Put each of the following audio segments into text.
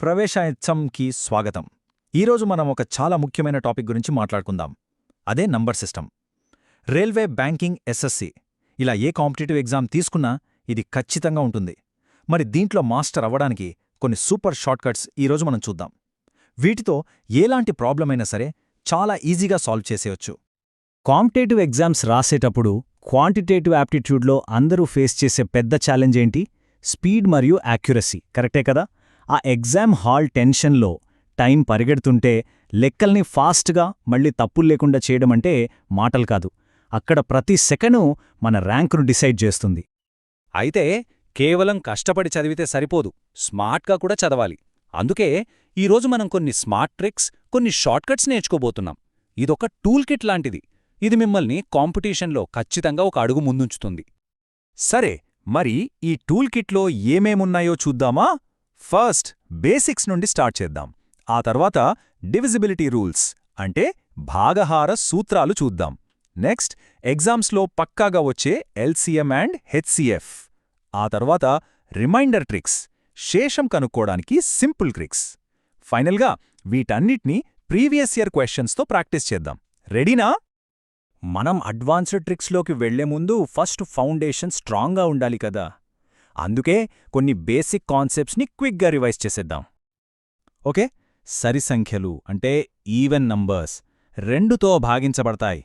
ప్రవేశాయత్సంకి స్వాగతం. ఈరోజు మనం ఒక చాలా ముఖ్యమైన టాపిక్ గురించి మాట్లాడుకుందాం. అదే number system. Railway banking SSC. ఇలా ఏ కాంపిటేటివ్ ఎగ్జామ్ తీసుకున్నా ఇది ఖచ్చితంగా ఉంటుంది. మరి దీంట్లో మాస్టర్ అవ్వడానికి కొన్ని సూపర్ షార్ట్కట్స్ ఈరోజు మనం చూద్దాం. వీటితో ఎలాంటి ప్రాబ్లం అయినా సరే చాలా ఈజీగా సాల్వ్ చేసేయొచ్చు. కాంపిటేటివ్ ఎగ్జామ్స్ రాసేటప్పుడు క్వాంటిటేటివ్ యాప్టిట్యూడ్లో అందరూ ఫేస్ చేసే పెద్ద ఛాలెంజ్ ఏంటి? స్పీడ్ మరియు యాక్యురసీ. కరెక్టే కదా? ఆ ఎగ్జామ్ హాల్ టెన్షన్లో టైం పరిగెడుతుంటే లెక్కల్ని ఫాస్ట్గా మళ్ళీ తప్పులు లేకుండా చేయడమంటే మాటలు కాదు. అక్కడ ప్రతి సెకను మన ర్యాంకును డిసైడ్ చేస్తుంది. అయితే కేవలం కష్టపడి చదివితే సరిపోదు. స్మార్ట్గా కూడా చదవాలి. అందుకే ఈరోజు మనం కొన్ని స్మార్ట్ ట్రిక్స్ కొన్ని షార్ట్కట్స్ నేర్చుకోబోతున్నాం. ఇదొక టూల్ కిట్ లాంటిది. ఇది మిమ్మల్ని కాంపిటీషన్లో ఖచ్చితంగా ఒక అడుగు ముందుంచుతుంది. సరే మరి ఈ టూల్ కిట్లో ఏమేమున్నాయో చూద్దామా? ఫస్ట్ బేసిక్స్ నుండి స్టార్ట్ చేద్దాం. ఆ తర్వాత డివిజిబిలిటీ రూల్స్ అంటే భాగహార సూత్రాలు చూద్దాం. నెక్స్ట్ ఎగ్జామ్స్లో పక్కాగా వచ్చే ఎల్సీఎం అండ్ హెచ్సిఎఫ్. ఆ తర్వాత రిమైండర్ ట్రిక్స్ శేషం కనుక్కోడానికి సింపుల్ ట్రిక్స్. ఫైనల్గా వీటన్నిటినీ ప్రీవియస్ ఇయర్ క్వశ్చన్స్తో ప్రాక్టీస్ చేద్దాం. రెడీనా? మనం అడ్వాన్స్డ్ ట్రిక్స్లోకి వెళ్ళే ముందు ఫస్ట్ ఫౌండేషన్ స్ట్రాంగ్గా ఉండాలి కదా. అందుకే కొన్ని బేసిక్ కాన్సెప్ట్స్ని క్విక్గా రివైజ్ చేసేద్దాం. ఓకే? సరి సంఖ్యలు అంటే ఈవెన్ నంబర్స్ రెండుతో భాగించబడతాయి.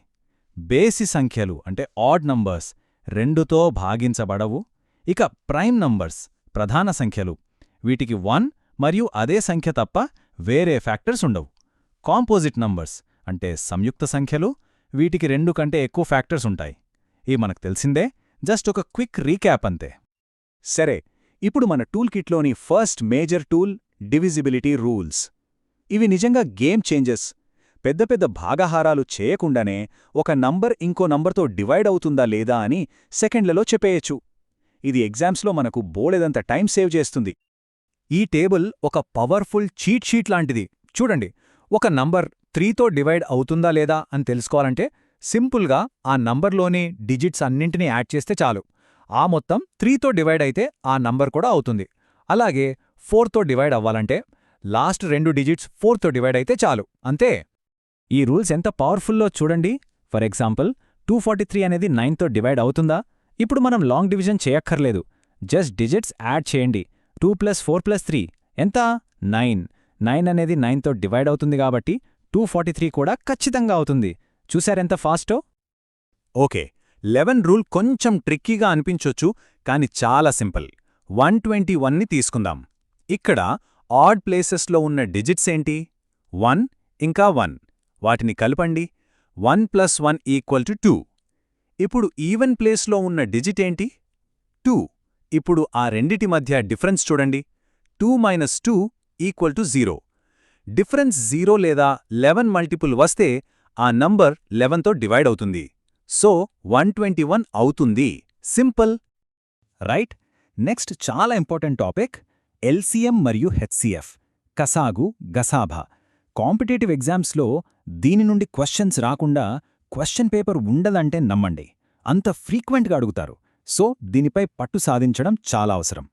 బేసి సంఖ్యలు అంటే ఆడ్ నంబర్స్ రెండుతో భాగించబడవు. ఇక ప్రైమ్ నంబర్స్ ప్రధాన సంఖ్యలు వీటికి వన్ మరియు అదే సంఖ్య తప్ప వేరే ఫ్యాక్టర్స్ ఉండవు. కాంపోజిట్ నంబర్స్ అంటే సంయుక్త సంఖ్యలు వీటికి రెండు కంటే ఎక్కువ ఫ్యాక్టర్స్ ఉంటాయి. ఈ మనకు తెలిసిందే. జస్ట్ ఒక క్విక్ రీక్యాప్ అంతే. సరే ఇప్పుడు మన tool కిట్లోని first major tool divisibility rules. ఇవి నిజంగా గేమ్ చేంజెస్. పెద్ద పెద్ద భాగహారాలు చేయకుండానే ఒక నంబర్ ఇంకో నంబర్తో డివైడ్ అవుతుందా లేదా అని సెకండ్లలో చెప్పేయచ్చు. ఇది ఎగ్జామ్స్లో మనకు బోలెదంత టైం సేవ్ చేస్తుంది. ఈ టేబుల్ ఒక పవర్ఫుల్ చీట్ షీట్ లాంటిది. చూడండి ఒక నంబర్ త్రీతో డివైడ్ అవుతుందా లేదా అని తెలుసుకోవాలంటే సింపుల్గా ఆ నంబర్లోని డిజిట్స్ అన్నింటినీ యాడ్ చేస్తే చాలు. ఆ మొత్తం త్రీతో డివైడ్ అయితే ఆ నంబర్ కూడా అవుతుంది. అలాగే ఫోర్తో డివైడ్ అవ్వాలంటే లాస్ట్ రెండు డిజిట్స్ ఫోర్తో డివైడ్ అయితే చాలు. అంతే? ఈ రూల్స్ ఎంత పవర్ఫుల్లో చూడండి. For example two forty three అనేది నైన్తో డివైడ్ అవుతుందా? ఇప్పుడు మనం లాంగ్ డివిజన్ చేయక్కర్లేదు. జస్ట్ డిజిట్స్ యాడ్ చేయండి. Two plus four plus three ఎంత? నైన్ నైన్ అనేది నైన్తో డివైడ్ అవుతుంది కాబట్టి టూ ఫార్టీ త్రీ కూడా ఖచ్చితంగా అవుతుంది. చూశారెంత ఫాస్టో ఓకే. లెవెన్ రూల్ కొంచెం ట్రిక్కీగా అనిపించొచ్చు కాని చాలా సింపుల్. వన్ ట్వంటీ వన్ని తీసుకుందాం. ఇక్కడ ఆడ్ ప్లేసెస్లో ఉన్న డిజిట్స్ ఏంటి? వన్ ఇంకా వన్. వాటిని కలపండి. One plus one equal to two. ఇప్పుడు ఈవెన్ ప్లేస్లో ఉన్న డిజిట్ ఏంటి? టూ. ఇప్పుడు ఆ రెండిటి మధ్య డిఫరెన్స్ చూడండి. Two minus two equal to zero. Difference zero లేదా లెవెన్ మల్టిపుల్ వస్తే ఆ నంబర్ లెవెన్తో డివైడ్ అవుతుంది. సో వన్ ట్వంటీ వన్ అవుతుంది. సింపుల్. రైట్? నెక్స్ట్ చాలా ఇంపార్టెంట్ టాపిక్. ఎల్సీఎం మరియు హెచ్సిఎఫ్. కసాగు గసాభ. కాంపిటేటివ్ ఎగ్జామ్స్లో దీని నుండి క్వశ్చన్స్ రాకుండా క్వశ్చన్ పేపర్ ఉండదంటే నమ్మండి. అంత ఫ్రీక్వెంట్గా అడుగుతారు. సో దీనిపై పట్టు సాధించడం చాలా అవసరం.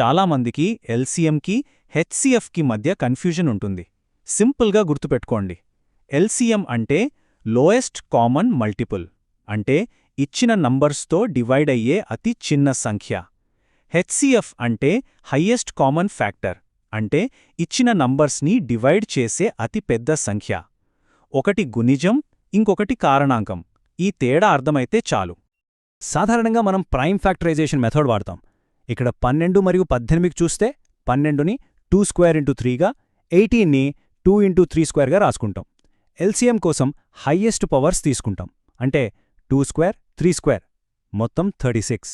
చాలామందికి ఎల్సీఎంకి హెచ్సిఎఫ్కి మధ్య కన్ఫ్యూజన్ ఉంటుంది. సింపుల్గా గుర్తుపెట్టుకోండి. ఎల్సీఎం అంటే లోయెస్ట్ కామన్ మల్టిపుల్ అంటే ఇచ్చిన నంబర్స్తో డివైడ్ అయ్యే అతి చిన్న సంఖ్య. హెచ్సిఎఫ్ అంటే హయ్యెస్ట్ కామన్ ఫ్యాక్టర్ అంటే ఇచ్చిన నంబర్స్ని డివైడ్ చేసే అతి పెద్ద సంఖ్య. ఒకటి గుణిజం ఇంకొకటి కారణాంకం. ఈ తేడా అర్థమైతే చాలు. సాధారణంగా మనం ప్రైమ్ ఫ్యాక్టరైజేషన్ మెథడ్ వాడతాం. ఇక్కడ పన్నెండు మరియు పద్దెనిమిది చూస్తే పన్నెండుని టూ స్క్వేర్ ఇంటూ త్రీగా ఎయిటీన్ని టూ ఇంటూ త్రీ స్క్వేర్గా రాసుకుంటాం. ఎల్సీఎం కోసం హయ్యెస్ట్ పవర్స్ తీసుకుంటాం. అంటే టూ స్క్వేర్ త్రీ స్క్వేర్ మొత్తం థర్టీ సిక్స్.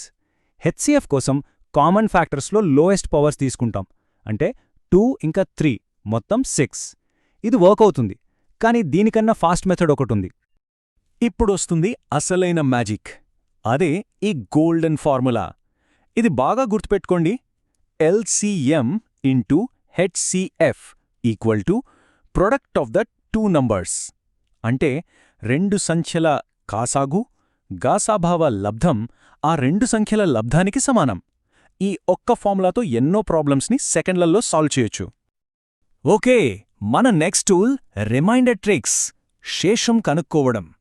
హెచ్సిఎఫ్ కోసం కామన్ ఫ్యాక్టర్స్లో లోయెస్ట్ పవర్స్ తీసుకుంటాం. అంటే టూ ఇంకా త్రీ మొత్తం సిక్స్. ఇది వర్క్ అవుతుంది కానీ దీనికన్నా ఫాస్ట్ మెథడ్ ఒకటుంది. ఇప్పుడొస్తుంది అసలైన మ్యాజిక్. అదే ఈ గోల్డెన్ ఫార్ములా. ఇది బాగా గుర్తుపెట్టుకోండి. LCM into HCF equal to product of the two numbers. అంటే రెండు సంఖ్యల కాసాగు గాసాభావ లబ్ధం ఆ రెండు సంఖ్యల లబ్ధానికి సమానం. ఈ ఒక్క ఫార్ములాతో ఎన్నో ప్రాబ్లమ్స్ని సెకండ్లలో సాల్వ్ చేయొచ్చు. ఓకే మన నెక్స్ట్ టూల్ రిమైండర్ ట్రిక్స్ శేషం కనుక్కోవడం.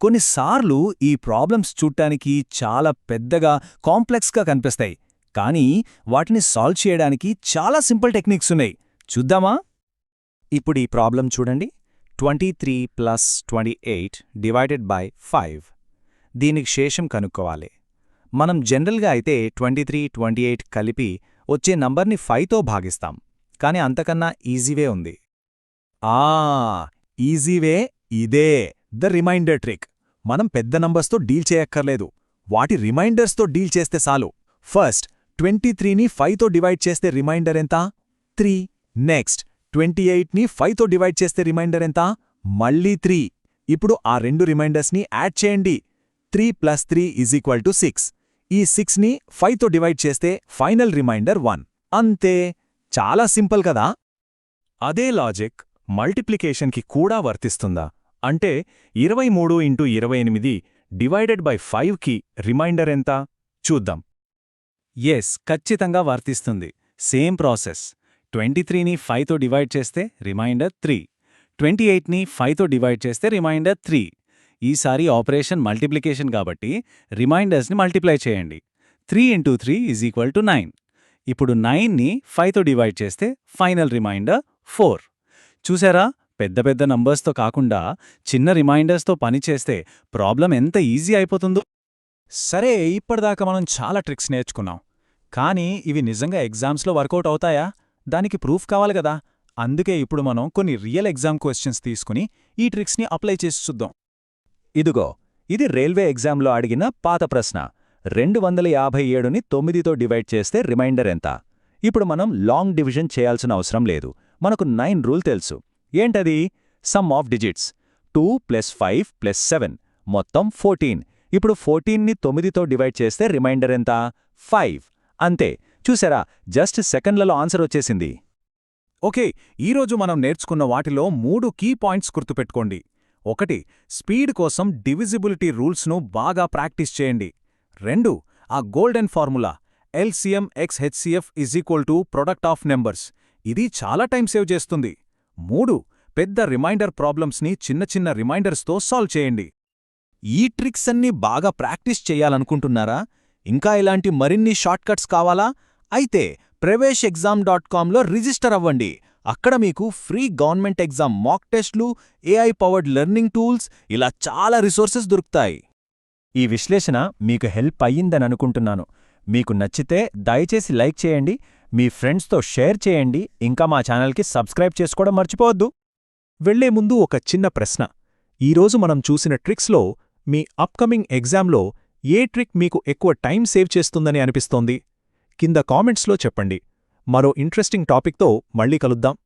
కొన్నిసార్లు ఈ ప్రాబ్లమ్స్ చూడ్డానికి చాలా పెద్దగా కాంప్లెక్స్గా కనిపిస్తాయి. కానీ వాటిని సాల్వ్ చేయడానికి చాలా సింపుల్ టెక్నిక్స్ ఉన్నాయి. చూద్దామా? ఇప్పుడు ఈ ప్రాబ్లం చూడండి. Twenty three plus twenty eight divided by five. దీనికి శేషం కనుక్కోవాలి. మనం జనరల్గా అయితే ట్వంటీ త్రీ ట్వంటీ ఎయిట్ కలిపి వచ్చే నంబర్ని ఫైవ్తో భాగిస్తాం. కానీ అంతకన్నా ఈజీవే ఉంది. ఆ ఈజీవే ఇదే. The remainder trick. మనం పెద్ద నంబర్స్తో డీల్ చేయక్కర్లేదు. వాటి రిమైండర్స్తో డీల్ చేస్తే చాలు. ఫస్ట్ ట్వంటీ త్రీని ఫైవ్తో డివైడ్ చేస్తే రిమైండర్ ఎంత? త్రీ. నెక్స్ట్ ట్వంటీ ఎయిట్ని ఫైవ్తో డివైడ్ చేస్తే రిమైండర్ ఎంత? మళ్ళీ త్రీ. ఇప్పుడు ఆ రెండు రిమైండర్స్ని యాడ్ చేయండి. Three plus three is equal to six. ఈ సిక్స్ని ఫైవ్తో డివైడ్ చేస్తే ఫైనల్ రిమైండర్ వన్. అంతే. చాలా సింపుల్ కదా? అదే లాజిక్ మల్టిప్లికేషన్కి కూడా వర్తిస్తుందా? అంటే ఇరవై మూడు ఇంటూ ఇరవై ఎనిమిది డివైడెడ్ బై ఫైవ్కి రిమైండర్ ఎంత? చూద్దాం. ఎస్ ఖచ్చితంగా వర్తిస్తుంది. Same process. ట్వంటీ త్రీని ఫైవ్తో డివైడ్ చేస్తే రిమైండర్ త్రీ ట్వంటీ ఎయిట్ని ఫైవ్తో డివైడ్ చేస్తే రిమైండర్ త్రీ ఈసారి ఆపరేషన్ మల్టిప్లికేషన్ కాబట్టి రిమైండర్స్ని మల్టిప్లై చేయండి. Three into three is equal to nine ఇప్పుడు నైన్ని ఫైవ్తో డివైడ్ చేస్తే ఫైనల్ రిమైండర్ ఫోర్ చూసారా? పెద్ద పెద్ద నంబర్స్తో కాకుండా చిన్న రిమైండర్స్తో పనిచేస్తే ప్రాబ్లం ఎంత ఈజీ అయిపోతుందో. సరే ఇప్పటిదాకా మనం చాలా ట్రిక్స్ నేర్చుకున్నాం. కానీ ఇవి నిజంగా ఎగ్జామ్స్లో వర్కౌట్ అవుతాయా? దానికి ప్రూఫ్ కావాలి కదా. అందుకే ఇప్పుడు మనం కొన్ని రియల్ ఎగ్జామ్ క్వశ్చన్స్ తీసుకుని ఈ ట్రిక్స్ని అప్లై చేసి చూద్దాం. ఇదిగో ఇది రైల్వే ఎగ్జామ్లో అడిగిన పాత ప్రశ్న. రెండు వందల యాభై ఏడుని తొమ్మిదితో డివైడ్ చేస్తే రిమైండర్ ఎంత? ఇప్పుడు మనం లాంగ్ డివిజన్ చేయాల్సిన అవసరం లేదు. మనకు నైన్ రూల్ తెలుసు. ఏంటది? Sum of digits. Two plus five plus seven. మొత్తం ఫోర్టీన్. ఇప్పుడు ఫోర్టీన్ని తొమ్మిదితో డివైడ్ చేస్తే రిమైండర్ ఎంత? ఫైవ్. అంతే. చూసారా? జస్ట్ సెకండ్లలో ఆన్సర్ వచ్చేసింది. ఓకే ఈరోజు మనం నేర్చుకున్న వాటిలో మూడు కీ పాయింట్స్ గుర్తుపెట్టుకోండి. ఒకటి స్పీడ్ కోసం డివిజిబిలిటీ రూల్స్ను బాగా ప్రాక్టీస్ చేయండి. రెండు ఆ golden formula LCM X HCF is equal to product of numbers. ఇది చాలా టైం సేవ్ చేస్తుంది. మూడు పెద్ద రిమైండర్ ప్రాబ్లమ్స్ని చిన్న చిన్న రిమైండర్స్తో సాల్వ్ చేయండి. ఈ ట్రిక్స్ అన్నీ బాగా ప్రాక్టీస్ చేయాలనుకుంటున్నారా? ఇంకా ఇలాంటి మరిన్ని షార్ట్కట్స్ కావాలా? అయితే ప్రవేశ్ ఎగ్జామ్ డాట్ కామ్లో రిజిస్టర్ అవ్వండి. అక్కడ మీకు ఫ్రీ గవర్నమెంట్ ఎగ్జామ్ మాక్ టెస్ట్లు ఏఐ పవర్డ్ లెర్నింగ్ టూల్స్ ఇలా చాలా రిసోర్సెస్ దొరుకుతాయి. ఈ విశ్లేషణ మీకు హెల్ప్ అయ్యిందని అనుకుంటున్నాను. మీకు నచ్చితే దయచేసి లైక్ చేయండి మీ ఫ్రెండ్స్తో షేర్ చేయండి ఇంకా మా ఛానల్కి సబ్స్క్రైబ్ చేసుకోవడం మర్చిపోవద్దు. వెళ్ళే ముందు ఒక చిన్న ప్రశ్న. ఈరోజు మనం చూసిన ట్రిక్స్లో మీ అప్కమింగ్ ఎగ్జామ్లో ఏ ట్రిక్ మీకు ఎక్కువ టైం సేవ్ చేస్తుందని అనిపిస్తోంది? కింద కామెంట్స్లో చెప్పండి. మరో ఇంట్రెస్టింగ్ టాపిక్తో మళ్ళీ కలుద్దాం.